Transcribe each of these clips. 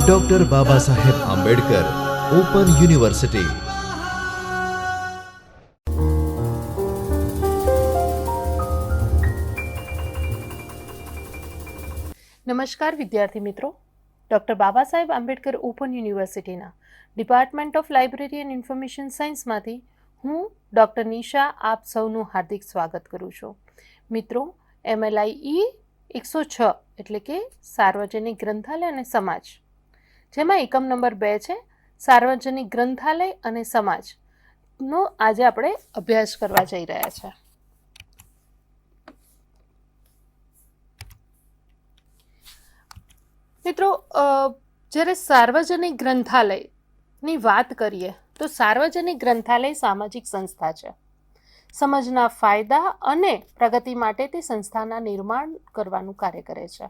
Doctor બાબા Saheb Ambedkar open university નમસ્કાર વિદ્યાર્થી મિત્રો. ડૉક્ટર બાબા સાહેબ આંબેડકર ઓપન યુનિવર્સિટીના department of library and information સાયન્સમાંથી હું ડૉક્ટર નિશા આપ સૌનું હાર્દિક સ્વાગત કરું છું. મિત્રો એમએલઆઈ એકસો છ એટલે કે સાર્વજનિક ગ્રંથાલય અને સમાજ. જેમાં એકમ નંબર બે છે, સાર્વજનિક ગ્રંથાલય અને સમાજનો આજે આપણે અભ્યાસ કરવા જઈ રહ્યા છે. મિત્રો જ્યારે સાર્વજનિક ગ્રંથાલયની વાત કરીએ, તો સાર્વજનિક ગ્રંથાલય સામાજિક સંસ્થા છે. સમાજના ફાયદા અને પ્રગતિ માટે તે સંસ્થાના નિર્માણ કરવાનું કાર્ય કરે છે.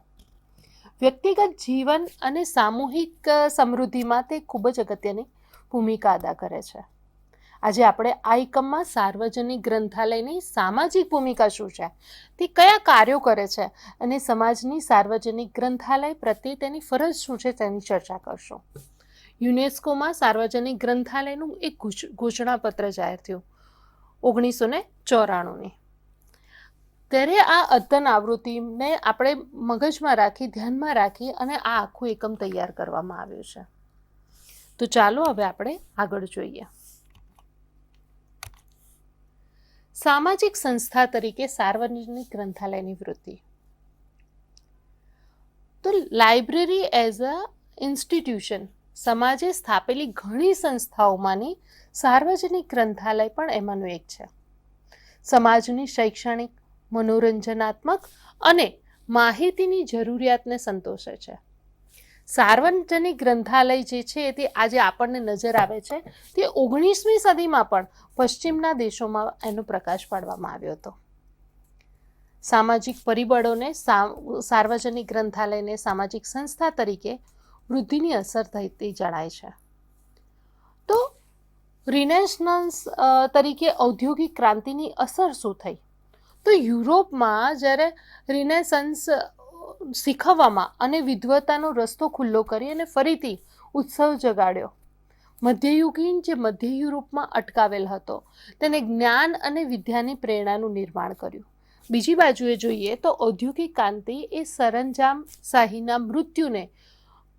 વ્યક્તિગત જીવન અને સામૂહિક સમૃદ્ધિમાં તે ખૂબ જ અગત્યની ભૂમિકા અદા કરે છે. આજે આપણે આ એકમમાં સાર્વજનિક ગ્રંથાલયની સામાજિક ભૂમિકા શું છે, તે કયા કાર્યો કરે છે અને સમાજની સાર્વજનિક ગ્રંથાલય પ્રત્યે તેની ફરજ શું છે તેની ચર્ચા કરશું. યુનેસ્કોમાં સાર્વજનિક ગ્રંથાલયનું એક ઘોષણાપત્ર જાહેર થયું. ઓગણીસો ને ચોરાણુંની. ત્યારે આ અદ્યતન આવૃત્તિને આપણે મગજમાં રાખી, ધ્યાનમાં રાખી અને આ આખું એકમ તૈયાર કરવામાં આવ્યું છે. તો ચાલો હવે આપણે આગળ જોઈએ. સામાજિક સંસ્થા તરીકે સાર્વજનિક ગ્રંથાલયની વૃત્તિ. તો લાઇબ્રેરી એઝ અ ઇન્સ્ટિટ્યુશન સમાજે સ્થાપેલી ઘણી સંસ્થાઓમાંની સાર્વજનિક ગ્રંથાલય પણ એમાંનું એક છે. સમાજની શૈક્ષણિક મનોરંજનાત્મક અને માહિતીની જરૂરિયાતને સંતોષે છે. સાર્વજનિક ગ્રંથાલય જે છે તે આજે આપણને નજર આવે છે તે ઓગણીસમી સદીમાં પણ પશ્ચિમના દેશોમાં એનો પ્રકાશ પાડવામાં આવ્યો હતો. સામાજિક પરિબળોને સાર્વજનિક ગ્રંથાલયને સામાજિક સંસ્થા તરીકે વૃદ્ધિની અસર થતી જણાય છે. તો રિનેશનન્સ તરીકે ઔદ્યોગિક ક્રાંતિની અસર શું થઈ? તો યુરોપમાં જ્યારે રિનેસન્સ શીખવવામાં અને વિદ્વતાનો રસ્તો ખુલ્લો કરી અને ફરીથી ઉત્સવ જગાડ્યો. મધ્યયુગીન જે મધ્ય યુરોપમાં અટકાવેલ હતો, તેને જ્ઞાન અને વિદ્યાની પ્રેરણાનું નિર્માણ કર્યું. બીજી બાજુએ જોઈએ તો ઔદ્યોગિક ક્રાંતિ એ સરંજામ શાહીના મૃત્યુને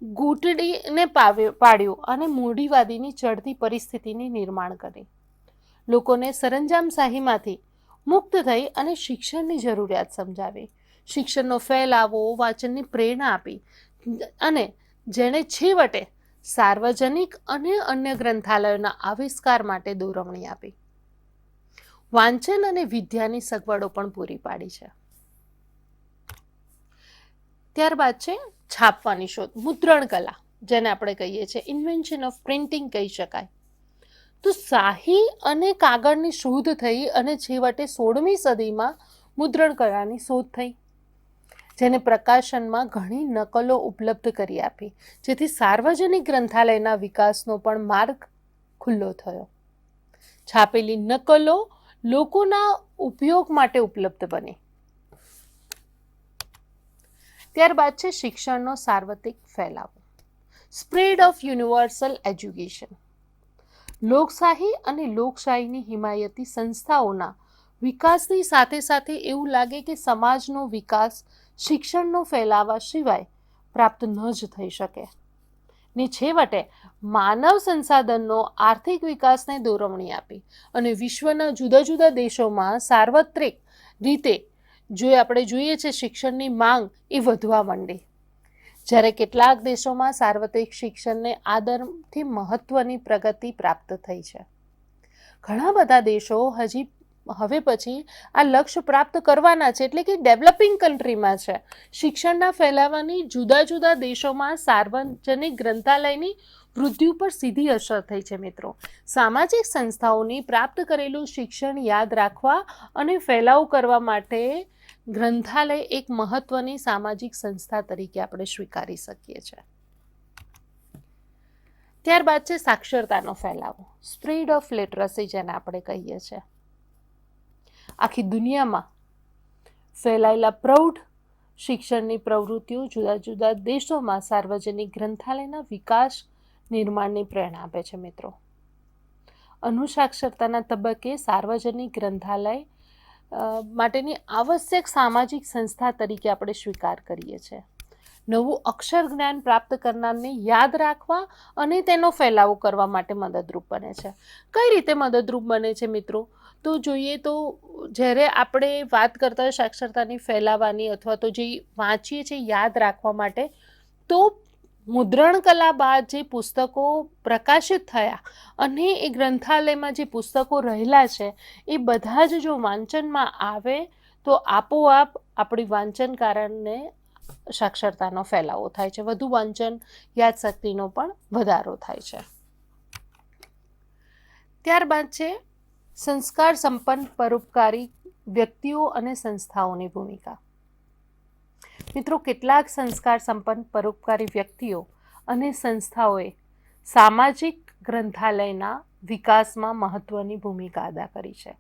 ગૂંટડીને પાડ્યું અને મૂડીવાદીની ચડતી પરિસ્થિતિની નિર્માણ કરી. લોકોને સરંજામશાહીમાંથી મુક્ત થઈ અને શિક્ષણની જરૂરિયાત સમજાવી. શિક્ષણનો ફેલાવો વાંચનની પ્રેરણા આપી અને જેણે છેવટે સાર્વજનિક અને અન્ય ગ્રંથાલયોના આવિષ્કાર માટે દોરવણી આપી. વાંચન અને વિદ્યાની સગવડો પણ પૂરી પાડી છે. ત્યારબાદ છે છાપવાની શોધ, મુદ્રણ કલા, જેને આપણે કહીએ છીએ. ઇન્વેન્શન ઓફ પ્રિન્ટિંગ કહી શકાય. તો શાહી અને કાગળની શોધ થઈ અને છેવટે સોળમી સદીમાં મુદ્રણ કળાની શોધ થઈ, જેને પ્રકાશનમાં ઘણી નકલો ઉપલબ્ધ કરી આપી, જેથી સાર્વજનિક ગ્રંથાલયના વિકાસનો પણ માર્ગ ખુલ્લો થયો. છાપેલી નકલો લોકોના ઉપયોગ માટે ઉપલબ્ધ બની. ત્યારબાદ છે શિક્ષણનો સાર્વત્રિક ફેલાવો. સ્પ્રેડ ઓફ યુનિવર્સલ એજ્યુકેશન લોકશાહી અને લોકશાહીની હિમાયતી સંસ્થાઓના વિકાસની સાથે સાથે એવું લાગે કે સમાજનો વિકાસ, શિક્ષણનો ફેલાવા સિવાય પ્રાપ્ત ન જ થઈ શકે. ને છેવટે, માનવ સંસાધનનો આર્થિક વિકાસને દોરવણી આપી અને વિશ્વના જુદા જુદા દેશોમાં સાર્વત્રિક રીતે, જો આપણે જોઈએ છે, શિક્ષણની માંગ એ વધવા માંડી. જ્યારે કેટલાક દેશોમાં સાર્વત્રિક શિક્ષણને આદરથી મહત્વની પ્રગતિ પ્રાપ્ત થઈ છે. ઘણા બધા દેશો હજી હવે પછી આ લક્ષ્ય પ્રાપ્ત કરવાના છે, એટલે કે ડેવલપિંગ કન્ટ્રીમાં છે. શિક્ષણના ફેલાવાની જુદા જુદા દેશોમાં સાર્વજનિક ગ્રંથાલયની વૃદ્ધિ ઉપર સીધી અસર થઈ છે મિત્રો. સામાજિક સંસ્થાઓની પ્રાપ્ત કરેલું શિક્ષણ યાદ રાખવા અને ફેલાવ કરવા માટે ગ્રંથાલય એક મહત્વની સામાજિક સંસ્થા તરીકે આપણે સ્વીકારી શકીએ છીએ. ત્યારબાદ છે સાક્ષરતાનો ફેલાવો. સ્પ્રીડ ઓફ લિટરસી જેને આપણે કહીએ છીએ. આખી દુનિયામાં ફેલાયેલા પ્રૌઢ શિક્ષણની પ્રવૃત્તિઓ જુદા જુદા દેશોમાં સાર્વજનિક ગ્રંથાલયના વિકાસ નિર્માણની પ્રેરણા આપે છે મિત્રો. અનુસાક્ષરતાના તબક્કે સાર્વજનિક ગ્રંથાલય માટેની આવશ્યક સામાજિક સંસ્થા તરીકે આપણે સ્વીકાર કરીએ છીએ. નવું અક્ષર જ્ઞાન પ્રાપ્ત કરનારને યાદ રાખવા અને તેનો ફેલાવો કરવા માટે મદદરૂપ બને છે. કઈ રીતે મદદરૂપ બને છે મિત્રો? તો જોઈએ તો જ્યારે આપણે વાત કરતા હોય સાક્ષરતાની ફેલાવાની અથવા તો જે વાંચીએ છીએ યાદ રાખવા માટે, તો મુદ્રણ કલા બાદ જે પુસ્તકો પ્રકાશિત થયા અને એ ગ્રંથાલયમાં જે પુસ્તકો રહેલા છે, એ બધા જ જો વાંચનમાં આવે, તો આપોઆપ આપણી વાંચન કારણને સાક્ષરતાનો ફેલાવો થાય છે. વધુ વાંચન યાદશક્તિનો પણ વધારો થાય છે. ત્યારબાદ છે, સંસ્કાર સંપન્ન પરોપકારી વ્યક્તિઓ અને સંસ્થાઓની ભૂમિકા. મિત્રો, કેટલાક સંસ્કાર સંપન્ન પરોપકારી વ્યક્તિઓ અને સંસ્થાઓએ સામાજિક ગ્રંથાલયના વિકાસમાં મહત્વની ભૂમિકા અદા કરી છે.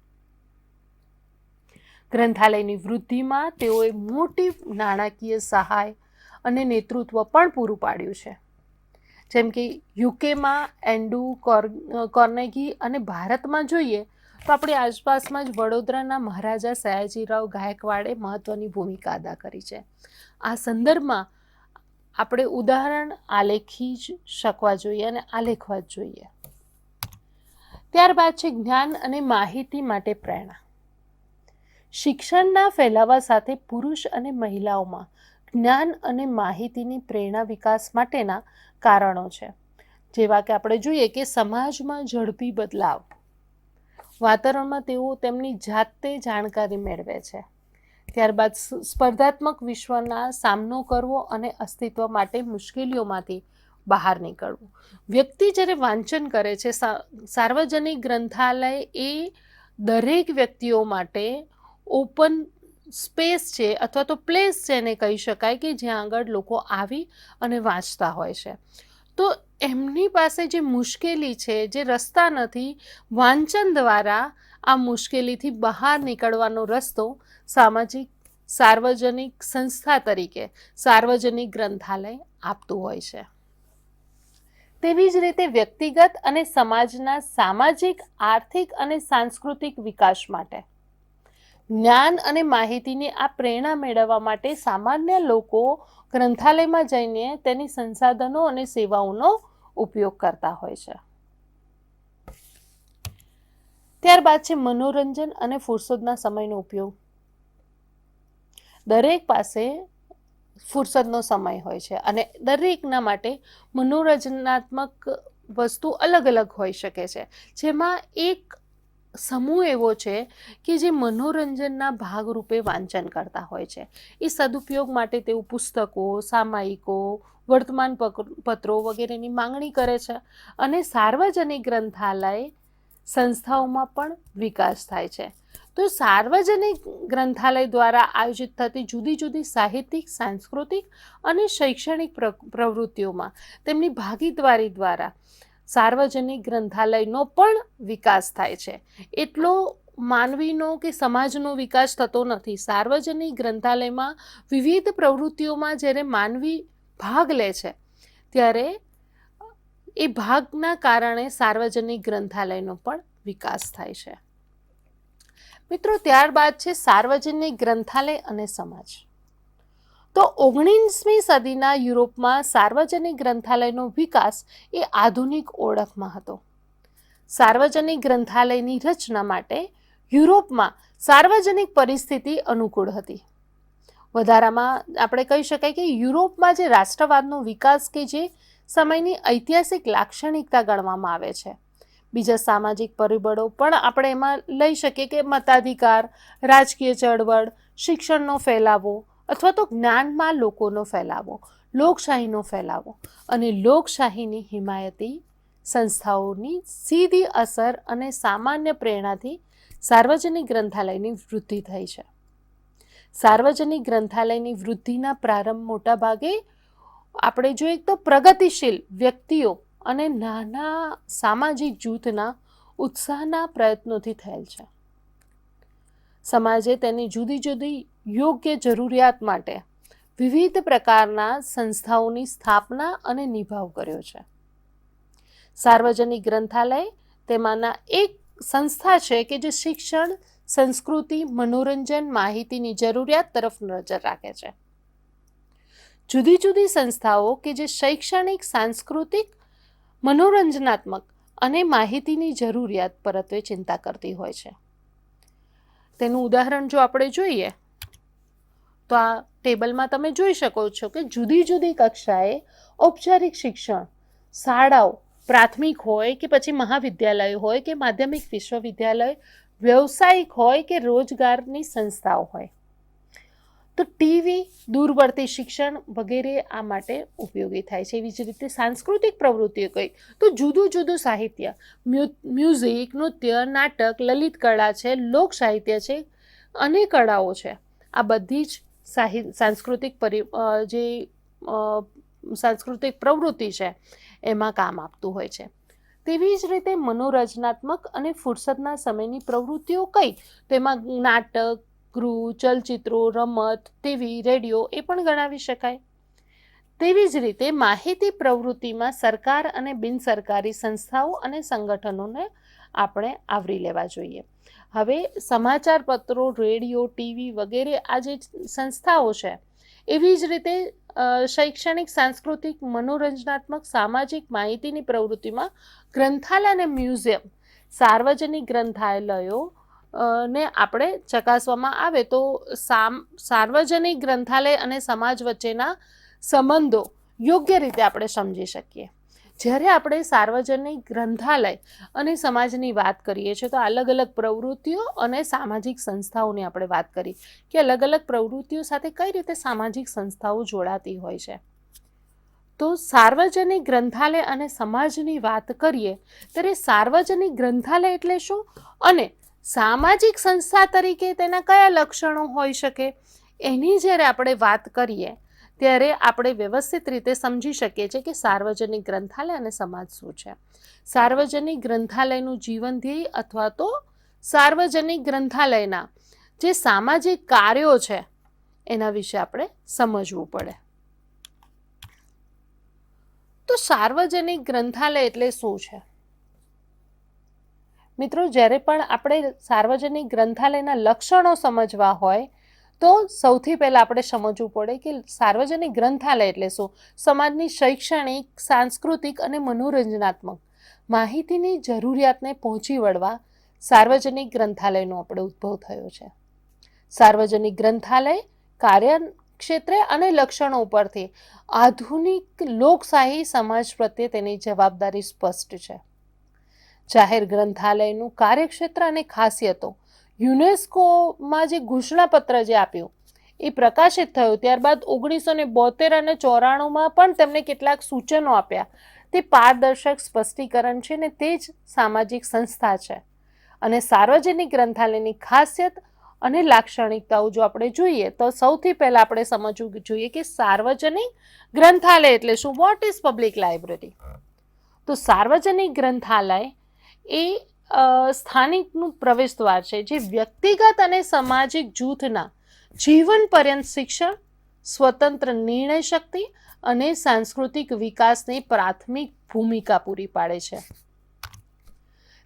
ગ્રંથાલયની વૃદ્ધિમાં તેઓએ મોટી નાણાકીય સહાય અને નેતૃત્વ પણ પૂરું પાડ્યું છે. જેમ કે યુકેમાં એન્ડુ કોર કોર્નેગી અને ભારતમાં જોઈએ તો આપણી આસપાસમાં જ વડોદરાના મહારાજા સયાજીરાવ ગાયકવાડે મહત્ત્વની ભૂમિકા અદા કરી છે. આ સંદર્ભમાં આપણે ઉદાહરણ આલેખી જ શકવા જોઈએ અને આલેખવા જ જોઈએ. ત્યારબાદ છે જ્ઞાન અને માહિતી માટે પ્રેરણા. શિક્ષણના ફેલાવા સાથે પુરુષ અને મહિલાઓમાં જ્ઞાન અને માહિતીની પ્રેરણા વિકાસ માટેના કારણો છે. જેવા કે આપણે જોઈએ કે સમાજમાં ઝડપી બદલાવ વાતાવરણમાં તેઓ તેમની જાતે જાણકારી મેળવે છે. ત્યારબાદ સ્પર્ધાત્મક વિશ્વના સામનો કરવો અને અસ્તિત્વ માટે મુશ્કેલીઓમાંથી બહાર નીકળવું. વ્યક્તિ જ્યારે વાંચન કરે છે સાર્વજનિક ગ્રંથાલય એ દરેક વ્યક્તિઓ માટે ઓપન સ્પેસ છે અથવા તો પ્લેસ છે એને કહી શકાય કે જ્યાં આગળ લોકો આવી અને વાંચતા હોય છે. તો એમની પાસે જે મુશ્કેલી છે, જે રસ્તા નથી, વાંચન દ્વારા આ મુશ્કેલીથી બહાર નીકળવાનો રસ્તો સામાજિક, સાર્વજનિક સંસ્થા તરીકે, સાર્વજનિક ગ્રંથાલય આપતું હોય છે. તેવી જ રીતે વ્યક્તિગત અને સમાજના સામાજિક, આર્થિક અને સાંસ્કૃતિક વિકાસ માટે. જ્ઞાન અને માહિતીની આ પ્રેરણા મેળવવા માટે સામાન્ય લોકો ગ્રંથાલયમાં જઈને તેની સંસાધનો અને સેવાઓનો ઉપયોગ કરતા હોય છે. ત્યારબાદ છે મનોરંજન અને ફુરસદના સમયનો ઉપયોગ. દરેક પાસે ફુરસદનો સમય હોય છે અને દરેકના માટે મનોરંજનાત્મક વસ્તુ અલગ અલગ હોઈ શકે છે. જેમાં એક સમૂહ એવો છે કે જે મનોરંજનના ભાગરૂપે વાંચન કરતા હોય છે. એ સદુપયોગ માટે તેઓ પુસ્તકો, સામાયિકો, વર્તમાન પત્રો વગેરેની માંગણી કરે છે અને સાર્વજનિક ગ્રંથાલય સંસ્થાઓમાં પણ વિકાસ થાય છે. તો સાર્વજનિક ગ્રંથાલય દ્વારા આયોજિત થતી જુદી જુદી સાહિત્યિક, સાંસ્કૃતિક અને શૈક્ષણિક પ્રવૃત્તિઓમાં તેમની ભાગીદારી દ્વારા સાર્વજનિક ગ્રંથાલયનો પણ વિકાસ થાય છે. એટલો માનવીનો કે સમાજનો વિકાસ થતો નથી. સાર્વજનિક ગ્રંથાલયમાં વિવિધ પ્રવૃત્તિઓમાં જ્યારે માનવી ભાગ લે છે, ત્યારે એ ભાગના કારણે સાર્વજનિક ગ્રંથાલયનો પણ વિકાસ થાય છે. મિત્રો, ત્યારબાદ છે સાર્વજનિક ગ્રંથાલય અને સમાજ. તો ઓગણીસમી સદીના યુરોપમાં સાર્વજનિક ગ્રંથાલયનો વિકાસ એ આધુનિક ઓળખમાં હતો. સાર્વજનિક ગ્રંથાલયની રચના માટે યુરોપમાં સાર્વજનિક પરિસ્થિતિ અનુકૂળ હતી. વધારામાં આપણે કહી શકાય કે યુરોપમાં જે રાષ્ટ્રવાદનો વિકાસ કે જે સમયની ઐતિહાસિક લાક્ષણિકતા ગણવામાં આવે છે. બીજા સામાજિક પરિબળો પણ આપણે એમાં લઈ શકીએ કે મતાધિકાર, રાજકીય ચળવળ, શિક્ષણનો ફેલાવો અથવા તો જ્ઞાનમાં લોકોનો ફેલાવો, લોકશાહીનો ફેલાવો અને લોકશાહીની હિમાયતી સંસ્થાઓની સીધી અસર અને સામાન્ય પ્રેરણાથી સાર્વજનિક ગ્રંથાલયની વૃદ્ધિ થઈ છે. સાર્વજનિક ગ્રંથાલયની વૃદ્ધિના પ્રારંભ મોટા ભાગે આપણે જોઈએ તો પ્રગતિશીલ વ્યક્તિઓ અને નાના સામાજિક જૂથના ઉત્સાહના પ્રયત્નોથી થયેલ છે. સમાજે તેની જુદી જુદી યોગ્ય જરૂરિયાત માટે વિવિધ પ્રકારના સંસ્થાઓની સ્થાપના અને નિભાવ કર્યો છે. સાર્વજનિક ગ્રંથાલય તેમાંના એક સંસ્થા છે કે જે શિક્ષણ, સંસ્કૃતિ, મનોરંજન માહિતીની જરૂરિયાત તરફ નજર રાખે છે. જુદી જુદી સંસ્થાઓ કે જે શૈક્ષણિક, સાંસ્કૃતિક, મનોરંજનાત્મક અને માહિતીની જરૂરિયાત પરત્વે ચિંતા કરતી હોય છે. તેનું ઉદાહરણ જો આપણે જોઈએ તો આ ટેબલમાં તમે જોઈ શકો છો કે જુદી જુદી કક્ષાએ ઔપચારિક શિક્ષણ, શાળાઓ પ્રાથમિક હોય કે પછી મહાવિદ્યાલય હોય કે માધ્યમિક વિશ્વવિદ્યાલય, વ્યવસાયિક હોય કે રોજગારની સંસ્થાઓ હોય. તો ટીવી, દૂરવર્તી શિક્ષણ વગેરે આ માટે ઉપયોગી થાય છે. એવી જ રીતે સાંસ્કૃતિક પ્રવૃત્તિઓ કઈ તો જુદું જુદું સાહિત્ય. મ્યુઝિક, નૃત્ય, નાટક, લલિત કળા છે લોક સાહિત્ય છે અને કળાઓ છે. આ બધી જ સાહિ, સાંસ્કૃતિક પરિ જે સાંસ્કૃતિક પ્રવૃત્તિ છે, એમાં કામ આપતું હોય છે. તેવી જ રીતે મનોરચનાત્મક અને ફુરસદના સમયની પ્રવૃત્તિઓ કઈ? તો એમાં નાટક, ગૃહ, ચલચિત્રો, રમત, ટીવી, રેડિયો એ પણ ગણાવી શકાય. તેવી જ રીતે માહિતી પ્રવૃત્તિમાં સરકાર અને બિનસરકારી સંસ્થાઓ અને સંગઠનોને આપણે આવરી લેવા જોઈએ. હવે સમાચાર પત્રો રેડિયો, ટીવી વગેરે આ જે સંસ્થાઓ છે, એવી જ રીતે શૈક્ષણિક, સાંસ્કૃતિક, મનોરંજનાત્મક, સામાજિક માહિતીની પ્રવૃત્તિમાં ગ્રંથાલય અને મ્યુઝિયમ સાર્વજનિક ગ્રંથાલયો ને આપણે ચકાસવામાં આવે તો સાર્વજનિક ગ્રંથાલય અને સમાજ વચ્ચેના સંબંધો યોગ્ય રીતે આપણે સમજી શકીએ. જ્યારે આપણે સાર્વજનિક ગ્રંથાલય અને સમાજની વાત કરીએ છીએ, તો અલગ અલગ પ્રવૃત્તિઓ અને સામાજિક સંસ્થાઓની આપણે વાત કરી કે અલગ અલગ પ્રવૃત્તિઓ સાથે કઈ રીતે સામાજિક સંસ્થાઓ જોડાતી હોય છે. તો સાર્વજનિક ગ્રંથાલય અને સમાજની વાત કરીએ ત્યારે સાર્વજનિક ગ્રંથાલય એટલે શું? અને સામાજિક સંસ્થા તરીકે તેના કયા લક્ષણો હોઈ શકે? એની જ્યારે આપણે વાત કરીએ ત્યારે આપણે વ્યવસ્થિત રીતે સમજી શકીએ છીએ કે સાર્વજનિક ગ્રંથાલય અને સમાજ શું છે. સાર્વજનિક ગ્રંથાલયનું જીવન ધ્યેય અથવા તો સાર્વજનિક ગ્રંથાલયના જે સામાજિક કાર્યો છે, એના વિશે આપણે સમજવું પડે. તો સાર્વજનિક ગ્રંથાલય એટલે શું છે? મિત્રો, જ્યારે પણ આપણે સાર્વજનિક ગ્રંથાલયના લક્ષણો સમજવા હોય તો સૌથી પહેલાં આપણે સમજવું પડે કે સાર્વજનિક ગ્રંથાલય એટલે શું? સમાજની શૈક્ષણિક, સાંસ્કૃતિક અને મનોરંજનાત્મક માહિતીની જરૂરિયાતને પહોંચી વળવા સાર્વજનિક ગ્રંથાલયનો આપણે ઉદ્ભવ થયો છે. સાર્વજનિક ગ્રંથાલય કાર્ય ક્ષેત્રે અને લક્ષણો ઉપરથી આધુનિક લોકશાહી સમાજ પ્રત્યે તેની જવાબદારી સ્પષ્ટ છે. જાહેર ગ્રંથાલયનું કાર્યક્ષેત્ર અને ખાસિયતો યુનેસ્કોમાં જે ઘોષણાપત્ર જે આપ્યું, એ પ્રકાશિત થયું. ત્યારબાદ ઓગણીસો ને બોતેર અને ચોરાણુંમાં પણ તેમણે કેટલાક સૂચનો આપ્યા. તે પારદર્શક સ્પષ્ટીકરણ છે ને તે જ સામાજિક સંસ્થા છે. અને સાર્વજનિક ગ્રંથાલયની ખાસિયત અને લાક્ષણિકતાઓ જો આપણે જોઈએ, તો સૌથી પહેલાં આપણે સમજવું જોઈએ કે સાર્વજનિક ગ્રંથાલય એટલે શું? વોટ ઇઝ પબ્લિક લાઇબ્રેરી તો સાર્વજનિક ગ્રંથાલય એ સ્થાનિકનું પ્રવેશદ્વાર છે, જે વ્યક્તિગત અને સામાજિક જૂથના જીવન પર્યંત શિક્ષણ, સ્વતંત્ર નિર્ણય શક્તિ અને સાંસ્કૃતિક વિકાસની પ્રાથમિક ભૂમિકા પૂરી પાડે છે.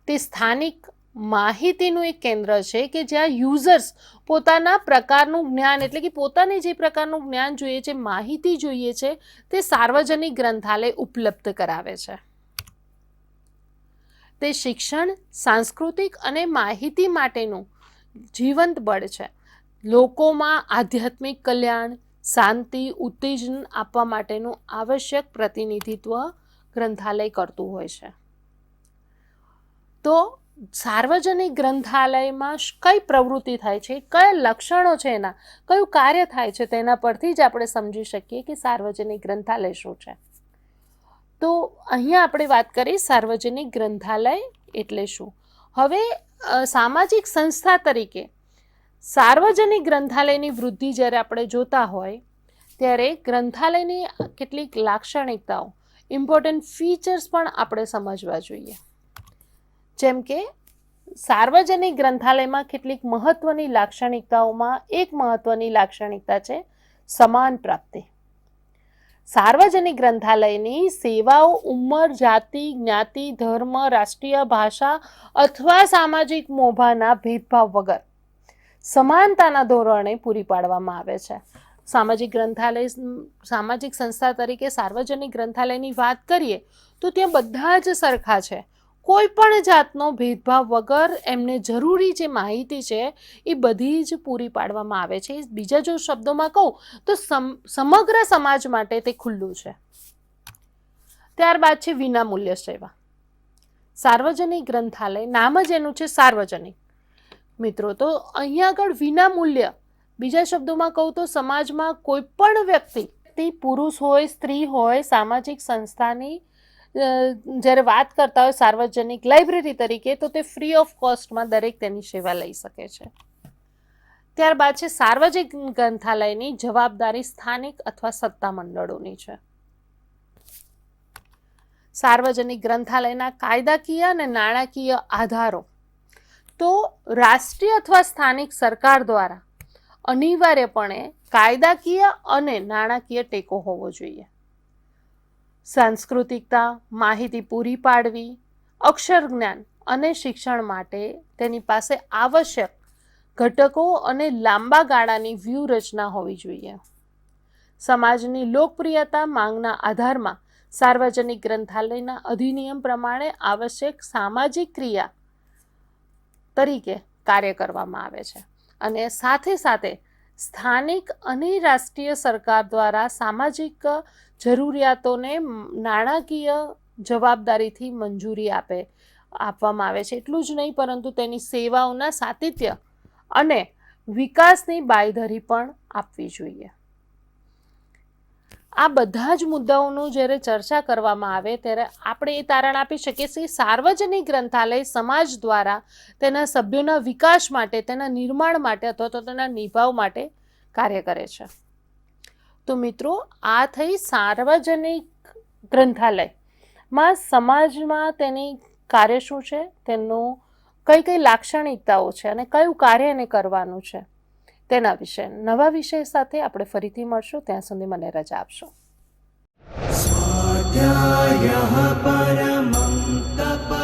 તે સ્થાનિક માહિતીનું એક કેન્દ્ર છે કે જ્યાં યુઝર્સ પોતાના પ્રકારનું જ્ઞાન, એટલે કે પોતાને જે પ્રકારનું જ્ઞાન જોઈએ છે, માહિતી જોઈએ છે, તે સાર્વજનિક ગ્રંથાલય ઉપલબ્ધ કરાવે છે. તે શિક્ષણ, સાંસ્કૃતિક અને માહિતી માટેનું જીવંત બળ છે. લોકોમાં આધ્યાત્મિક કલ્યાણ, શાંતિ, ઉત્તેજન આપવા માટેનું આવશ્યક પ્રતિનિધિત્વ ગ્રંથાલય કરતું હોય છે. તો સાર્વજનિક ગ્રંથાલયમાં કઈ પ્રવૃત્તિ થાય છે? કયા લક્ષણો છે એના? કયું કાર્ય થાય છે તેના પરથી જ આપણે સમજી શકીએ કે સાર્વજનિક ગ્રંથાલય શું છે. તો અહીંયા આપણે વાત કરી સાર્વજનિક ગ્રંથાલય એટલે શું? હવે સામાજિક સંસ્થા તરીકે સાર્વજનિક ગ્રંથાલયની વૃદ્ધિ જ્યારે આપણે જોતા હોય, ત્યારે ગ્રંથાલયની કેટલીક લાક્ષણિકતાઓ ઇમ્પોર્ટન્ટ ફીચર્સ પણ આપણે સમજવા જોઈએ. જેમ કે, સાર્વજનિક ગ્રંથાલયમાં કેટલીક મહત્ત્વની લાક્ષણિકતાઓમાં એક મહત્ત્વની લાક્ષણિકતા છે સમાન પ્રાપ્તિ. સાર્વજનિક ગ્રંથાલયની સેવાઓ, ઉંમર, જાતિ, જ્ઞાતિ, ધર્મ, રાષ્ટ્રીય ભાષા અથવા સામાજિક મોભાના ભેદભાવ વગર સમાનતાના ધોરણે પૂરી પાડવામાં આવે છે. સામાજિક ગ્રંથાલય સામાજિક સંસ્થા તરીકે સાર્વજનિક ગ્રંથાલયની વાત કરીએ તો ત્યાં બધા જ સરખા છે. કોઈ પણ જાતનો ભેદભાવ વગર એમને જરૂરી જે માહિતી છે એ બધી જ પૂરી પાડવામાં આવે છે. બીજા જો શબ્દોમાં કહું તો સમ, સમગ્ર સમાજ માટે તે ખુલ્લું છે. ત્યારબાદ છે વિનામૂલ્ય સેવા. સાર્વજનિક ગ્રંથાલય, નામ જ એનું છે સાર્વજનિક. મિત્રો, તો અહીંયા આગળ વિનામૂલ્ય. બીજા શબ્દોમાં કહું તો સમાજમાં કોઈ પણ વ્યક્તિ, પુરુષ હોય, સ્ત્રી હોય, સામાજિક સંસ્થાની જ્યારે વાત કરતા હોય સાર્વજનિક લાઇબ્રેરી તરીકે, તો તે ફ્રી ઓફ કોસ્ટમાં દરેક તેની સેવા લઈ શકે છે. ત્યારબાદ છે સાર્વજનિક ગ્રંથાલયની જવાબદારી સ્થાનિક અથવા સત્તા મંડળોની છે. સાર્વજનિક ગ્રંથાલયના કાયદાકીય અને નાણાકીય આધારો. તો રાષ્ટ્રીય અથવા સ્થાનિક સરકાર દ્વારા અનિવાર્યપણે કાયદાકીય અને નાણાકીય ટેકો હોવો જોઈએ. સાંસ્કૃતિકતા, માહિતી પૂરી પાડવી, અક્ષર જ્ઞાન અને શિક્ષણ માટે તેની પાસે આવશ્યક ઘટકો અને લાંબા ગાળાની વ્યૂહરચના હોવી જોઈએ. સમાજની લોકપ્રિયતા માંગના આધારમાં સાર્વજનિક ગ્રંથાલયના અધિનિયમ પ્રમાણે આવશ્યક સામાજિક ક્રિયા તરીકે કાર્ય કરવામાં આવે છે. અને સાથે સાથે સ્થાનિક અને રાષ્ટ્રીય સરકાર દ્વારા સામાજિક જરૂરિયાતોને નાણાકીય જવાબદારીથી મંજૂરી આપે, આપવામાં આવે છે. એટલું જ નહીં, પરંતુ તેની સેવાઓના સાતિત્ય અને વિકાસની બાયધરી પણ આપવી જોઈએ. આ બધા જ મુદ્દાઓનું જ્યારે ચર્ચા કરવામાં આવે, ત્યારે આપણે એ તારણ આપી શકીએ છીએ સાર્વજનિક ગ્રંથાલય સમાજ દ્વારા તેના સભ્યોના વિકાસ માટે, તેના નિર્માણ માટે અથવા તો તેના નિભાવ માટે કાર્ય કરે છે. તો મિત્રો, આ થઈ સાર્વજનિક ગ્રંથાલયમાં સમાજમાં તેની કાર્ય શું છે? તેનું કઈ કઈ લાક્ષણિકતાઓ છે? અને કયું કાર્ય એને કરવાનું છે? તેના વિશે, નવા વિષય સાથે આપણે ફરીથી મળશું. ત્યાં સુધી મને રજા આપશો. પરમં તપ